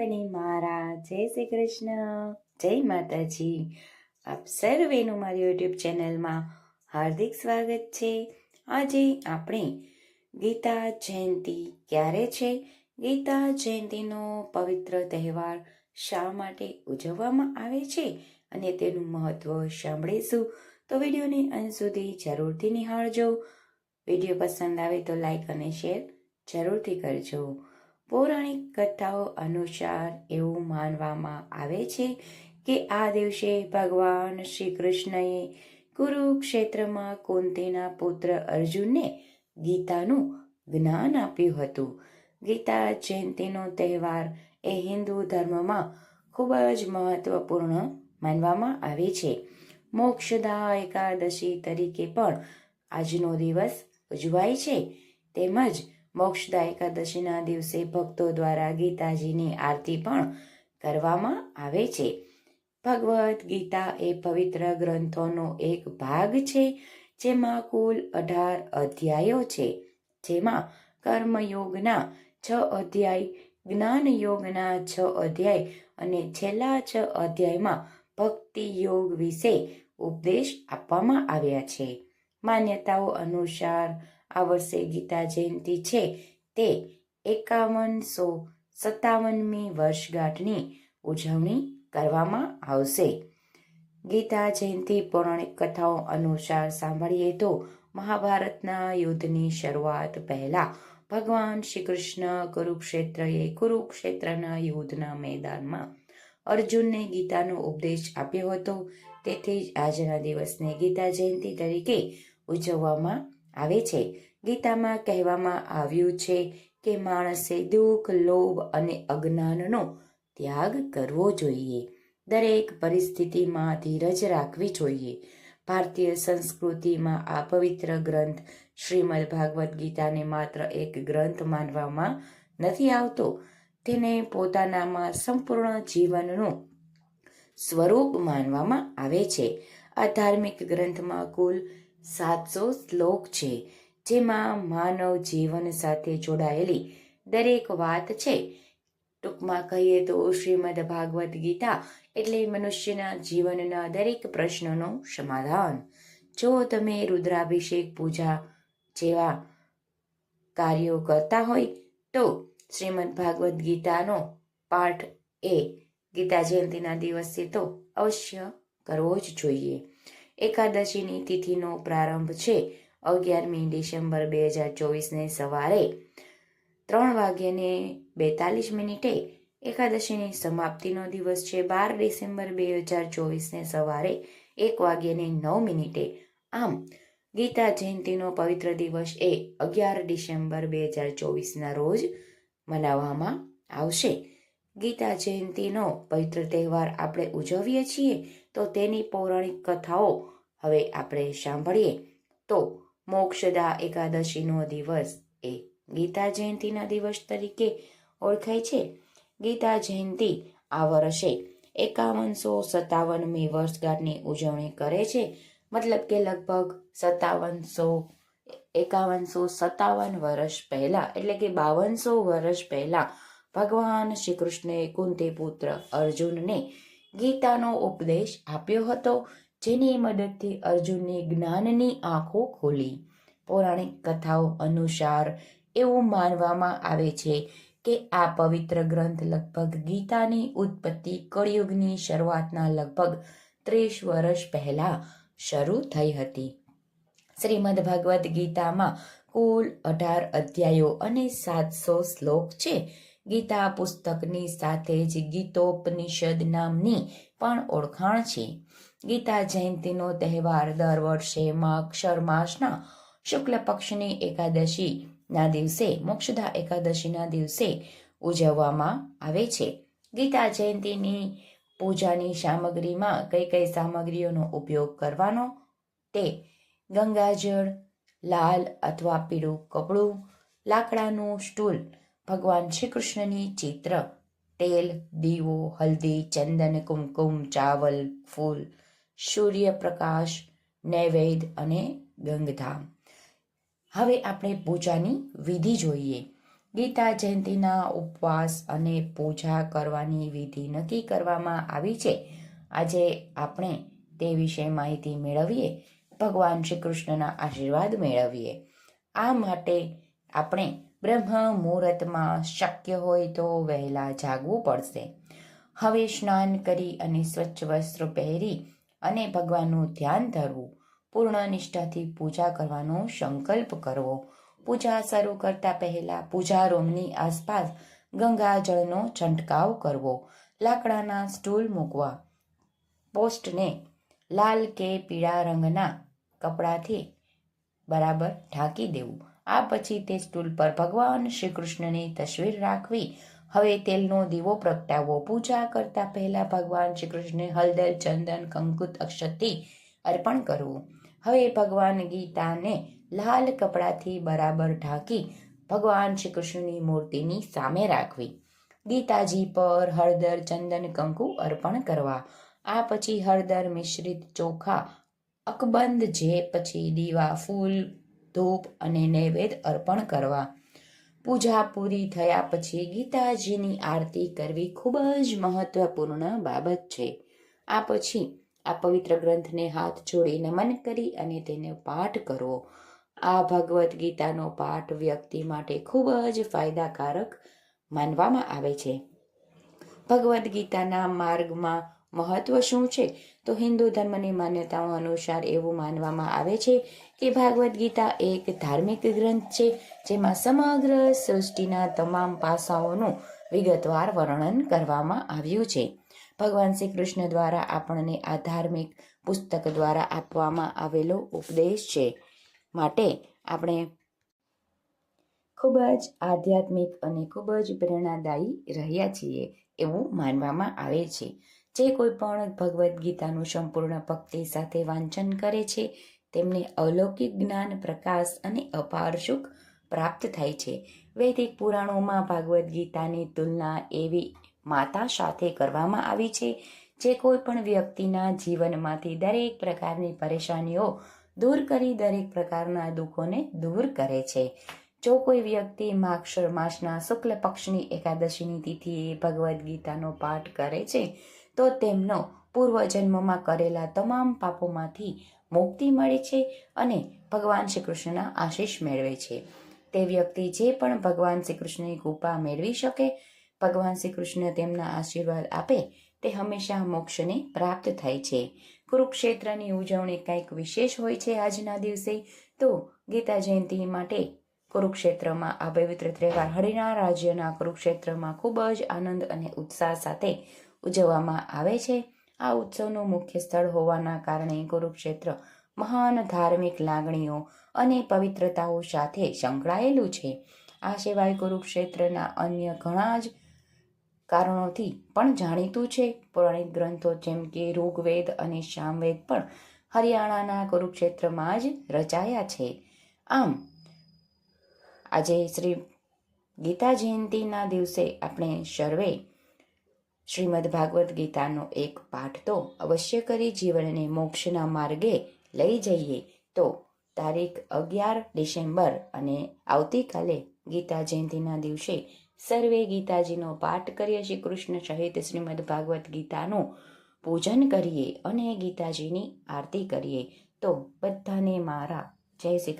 બને મારા જય શ્રી કૃષ્ણ. જય માતાજી. આપ સર્વેનું મારી યુટ્યુબ ચેનલમાં હાર્દિક સ્વાગત છે. આજે આપણે ગીતા જયંતિ ક્યારે છે? ગીતા જયંતિનો પવિત્ર તહેવાર શા માટે ઉજવવામાં આવે છે અને તેનું મહત્વ સાંભળીશું? તો વિડીયોને અંત સુધી જરૂરથી નિહાળજો. વીડિયો પસંદ આવે તો લાઈક અને શેર જરૂરથી કરજો. પૌરાણિક કથાઓ અનુસાર એવું માનવામાં આવે છે કે આ દિવસે ભગવાન શ્રી કૃષ્ણએ કુરુક્ષેત્રમાં કુંતીના પુત્ર અર્જુનને ગીતાનું જ્ઞાન આપ્યું હતું. ગીતા જયંતિનો તહેવાર એ હિન્દુ ધર્મમાં ખૂબ જ મહત્વપૂર્ણ માનવામાં આવે છે. મોક્ષદા એકાદશી તરીકે પણ આજનો દિવસ ઉજવાય છે. તેમજ મોક્ષદા એકાદશીના દિવસે ભક્તો દ્વારા ગીતાજીની આરતી પણ કરવામાં આવે છે. ભગવદ્ ગીતા એ પવિત્ર ગ્રંથોનો એક ભાગ છે, જેમાં કુલ અઢાર અધ્યાયો છે. જેમાં કર્મયોગના છ અધ્યાય જ્ઞાન યોગના છ અધ્યાય અને છેલ્લા છ અધ્યાયમાં ભક્તિ યોગ વિશે ઉપદેશ આપવામાં આવ્યા છે. માન્યતાઓ અનુસાર આ વર્ષે ગીતા જયંતિ છે તે એકાવનસો સત્તાવનમી વર્ષગાંઠની ઉજવણી કરવામાં આવશે. ગીતા જયંતિ પૌરાણિક કથાઓ અનુસાર સાંભળીએ તો મહાભારતના યુદ્ધની શરૂઆત પહેલા ભગવાન શ્રી કૃષ્ણ કુરુક્ષેત્રએ કુરુક્ષેત્રના યુદ્ધના મેદાનમાં અર્જુનને ગીતાનો ઉપદેશ આપ્યો હતો. તેથી જ આજના દિવસને ગીતા જયંતિ તરીકે ઉજવવામાં આવે છે. ગીતામાં કહેવામાં આવ્યું છે કે માણસે દુઃખ, લોભ અને અજ્ઞાનનો ત્યાગ કરવો જોઈએ. દરેક પરિસ્થિતિમાં ધીરજ રાખવી જોઈએ. ભારતીય સંસ્કૃતિમાં આ પવિત્ર ગ્રંથ શ્રીમદ ભાગવદ્ ગીતાને માત્ર એક ગ્રંથ માનવામાં નથી આવતો. તેને પોતાનામાં સંપૂર્ણ જીવનનું સ્વરૂપ માનવામાં આવે છે. આ ધાર્મિક ગ્રંથમાં કુલ સાતસો શ્લોક છે, જેમાં માનવ જીવન સાથે જોડાયેલી દરેક વાત છે. ટૂંકમાં કહીએ તો શ્રીમદ ભાગવત ગીતા એટલે મનુષ્યના જીવનના દરેક પ્રશ્નનું સમાધાન. જો તમે રુદ્રાભિષેક પૂજા જેવા કાર્યો કરતા હોય, તો શ્રીમદ ભાગવત ગીતાનો પાઠ એ ગીતા જયંતિના દિવસે તો અવશ્ય કરવો જ જોઈએ. એકાદશીની તિથિનો પ્રારંભ છે. અગિયારમી ડિસેમ્બર બે હજાર ચોવીસને સવારે ત્રણ વાગ્યાને બેતાલીસ મિનિટે એકાદશીની સમાપ્તિનો દિવસ છે. બાર ડિસેમ્બર બે હજાર ચોવીસને સવારે એક વાગ્યાને નવ મિનિટે. આમ, ગીતા જયંતિનો પવિત્ર દિવસ એ અગિયાર ડિસેમ્બર બે હજાર ચોવીસના રોજ મનાવવામાં આવશે. ગીતા જયંતિનો પવિત્ર તહેવાર આપણે ઉજવીએ છીએ, તો તેની પૌરાણિક કથાઓ હવે આપણે સાંભળીએ. તો મોક્ષદા એકાદશીનો દિવસ એ ગીતા જયંતિના દિવસ તરીકે ઓળખાય છે. ગીતા જયંતિ આ વર્ષે એકાવનસો સત્તાવનમી વર્ષગાંઠની ઉજવણી કરે છે. મતલબ કે લગભગ સત્તાવનસો, એકાવનસો સત્તાવન વર્ષ પહેલાં, એટલે કે બાવનસો વર્ષ પહેલા ભગવાન શ્રી કૃષ્ણે કુંતી પુત્ર અર્જુનને ગીતાનો ઉપદેશ આપ્યો હતો, જેની મદદથી અર્જુનની જ્ઞાનની આંખો ખોલી. પૌરાણિક કથાઓ અનુસાર એવું માનવામાં આવે છે કે આ પવિત્ર ગ્રંથ લગભગ ગીતાની ઉત્પત્તિ કળિયુગની શરૂઆતના લગભગ ત્રીસ વર્ષ પહેલા શરૂ થઈ હતી. શ્રીમદ ભગવદ્ ગીતામાં કુલ અઢાર અધ્યાયો અને સાતસો શ્લોક છે. ગીતા પુસ્તકની સાથે જ ગીતોપનિષદ નામની પણ ઓળખાણ છે. ગીતા જયંતિનો તહેવાર દર વર્ષે માક્ષર માસના શુક્લ પક્ષની એકાદશી ના દિવસે, મોક્ષદા એકાદશીના દિવસે ઉજવવામાં આવે છે. ગીતા જયંતિની પૂજાની સામગ્રીમાં કઈ કઈ સામગ્રીઓનો ઉપયોગ કરવાનો? તે ગંગાજળ, લાલ અથવા પીળું કપડું, લાકડાનું સ્ટૂલ ભગવાન શ્રી કૃષ્ણની ચિત્ર. તેલ, દીવો, હલ્દી, ચંદન, કુમકુમ, ચાવલ, ફૂલ, સૂર્યપ્રકાશ, નૈવેદ્ય અને ગંગધામ. હવે આપણે પૂજાની વિધિ જોઈએ. ગીતા જયંતિના ઉપવાસ અને પૂજા કરવાની વિધિ નક્કી કરવામાં આવી છે. આજે આપણે તે વિશે માહિતી મેળવીએ, ભગવાન શ્રી કૃષ્ણના આશીર્વાદ મેળવીએ. આ માટે આપણે બ્રહ્મ મુહૂર્તમાં શક્ય હોય તો વહેલા જાગવું પડશે. હવે સ્નાન કરી અને સ્વચ્છ વસ્ત્ર પહેરી અને ભગવાનનું ધ્યાન ધરવું. પૂર્ણ નિષ્ઠાથી પૂજા કરવાનો સંકલ્પ કરવો. પૂજા શરૂ કરતા પહેલા પૂજા રૂમની આસપાસ ગંગાજળનો છંટકાવ કરવો. લાકડાના સ્ટૂલ મૂકવા. પોસ્ટને લાલ કે પીળા રંગના કપડાથી બરાબર ઢાંકી દેવું. આ પછી તે સ્ટૂલ પર ભગવાન શ્રી કૃષ્ણની તસવીર રાખવી. હવે તેલનો દીવો પ્રગટાવવો. પૂજા કરતા પહેલા ભગવાન શ્રી કૃષ્ણને હળદર, ચંદન, કંકુત અક્ષતથી અર્પણ કરવું. હવે ભગવાન ગીતાને લાલ કપડાથી બરાબર ઢાંકી ભગવાન શ્રી કૃષ્ણની મૂર્તિની સામે રાખવી. ગીતાજી પર હળદર, ચંદન, કંકુ અર્પણ કરવા. આ પછી હળદર મિશ્રિત ચોખા, અકબંધ જે પછી દીવા, ફૂલ ધૂપ અને નૈવેદ્ય અર્પણ કરવા. પૂજા પૂરી થયા પછી ગીતાજીની આરતી કરવી ખૂબ જ મહત્વપૂર્ણ બાબત છે. આ પછી આ પવિત્ર ગ્રંથને હાથ જોડી નમન કરી અને તેને પાઠ કરવો. આ ભગવદ્ ગીતાનો પાઠ વ્યક્તિ માટે ખૂબ જ ફાયદાકારક માનવામાં આવે છે. ભગવદ્ ગીતાના માર્ગમાં મહત્વ શું છે? તો હિન્દુ ધર્મની માન્યતાઓ અનુસાર એવું માનવામાં આવે છે કે ભાગવદ્ ગીતા એક ધાર્મિક ગ્રંથ છે, જેમાં સમગ્ર સૃષ્ટિના તમામ પાસાઓનું વિગતવાર વર્ણન કરવામાં આવ્યું છે. ભગવાન શ્રી કૃષ્ણ દ્વારા આપણને આ ધાર્મિક પુસ્તક દ્વારા આપવામાં આવેલો ઉપદેશ છે. માટે આપણે ખૂબ જ આધ્યાત્મિક અને ખૂબ જ પ્રેરણાદાયી રહ્યા છીએ એવું માનવામાં આવે છે. જે કોઈ પણ ભગવદ્ ગીતાનું સંપૂર્ણ ભક્તિ સાથે વાંચન કરે છે, તેમને અલૌકિક જ્ઞાન, પ્રકાશ અને અપાર સુખ પ્રાપ્ત થાય છે. વૈદિક પુરાણોમાં ભાગવદ્ ગીતાની તુલના એવી માતા સાથે કરવામાં આવી છે, જે કોઈ પણ વ્યક્તિના જીવનમાંથી દરેક પ્રકારની પરેશાનીઓ દૂર કરી દરેક પ્રકારના દુઃખોને દૂર કરે છે. જો કોઈ વ્યક્તિ માક્ષર માસના શુક્લ પક્ષની એકાદશીની તિથિએ ભગવદ્ ગીતાનો પાઠ કરે છે તો તેમનો પૂર્વજન્મમાં કરેલા તમામ પાપોમાંથી મુક્તિ મળે છે અને ભગવાન શ્રી કૃષ્ણના આશીષ મેળવે છે. તે વ્યક્તિ જે પણ ભગવાન શ્રી કૃષ્ણની કૃપા મેળવી શકે, ભગવાન શ્રી કૃષ્ણ તેમના આશીર્વાદ આપે, તે હંમેશા મોક્ષને પ્રાપ્ત થાય છે. કુરુક્ષેત્રની ઉજવણી કંઈક વિશેષ હોય છે આજના દિવસે, તો ગીતા જયંતિ માટે કુરુક્ષેત્રમાં આ પવિત્ર તહેવાર હરિના રાજ્યના કુરુક્ષેત્રમાં ખૂબ જ આનંદ અને ઉત્સાહ સાથે ઉજવવામાં આવે છે. આ ઉત્સવનું મુખ્ય સ્થળ હોવાના કારણે કુરુક્ષેત્ર મહાન ધાર્મિક લાગણીઓ અને પવિત્રતાઓ સાથે સંકળાયેલું છે. આ સિવાય કુરુક્ષેત્રના અન્ય ઘણા જ કારણોથી પણ જાણીતું છે. પૌરાણિક ગ્રંથો જેમ કે ઋગ્વેદ અને સામવેદ પણ હરિયાણાના કુરુક્ષેત્રમાં જ રચાયા છે. આમ, આજે શ્રી ગીતા જયંતિના દિવસે આપણે સર્વે શ્રીમદ ભાગવદ્ ગીતાનો એક પાઠ તો અવશ્ય કરી જીવનને મોક્ષના માર્ગે લઈ જઈએ. તો તારીખ અગિયાર ડિસેમ્બર અને આવતીકાલે ગીતા જયંતિના દિવસે સર્વે ગીતાજીનો પાઠ કરીએ શ્રી કૃષ્ણ સહિત શ્રીમદ ભાગવત ગીતાનું પૂજન કરીએ અને ગીતાજીની આરતી કરીએ. તો બધાને મારા જય શ્રી કૃષ્ણ.